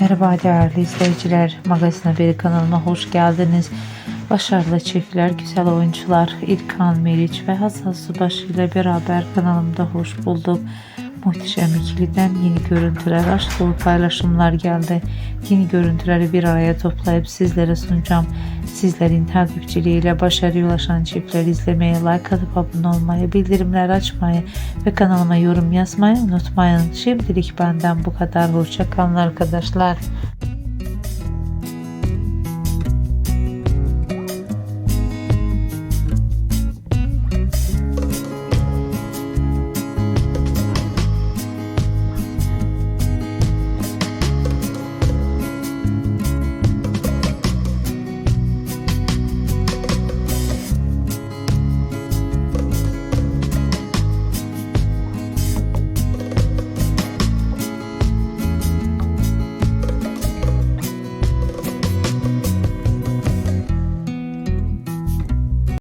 Merhaba değerli izleyiciler. Magazin Haberi kanalıma hoş geldiniz. Başarılı çiftler, güzel oyuncular İlkan Meriç ve Hazal Subaşı ile beraber kanalımda hoş bulduk. Muhteşem ikiliden yeni görüntüler, aşk dolu paylaşımlar geldi. Yeni görüntüleri bir araya toplayıp sizlere sunacağım. Sizlerin takipçiliğiyle başarıya ulaşan çiftleri izlemeyi, like atıp abone olmayı, bildirimler açmayı ve kanalıma yorum yazmayı unutmayın. Şimdilik benden bu kadar. Hoşçakalın arkadaşlar.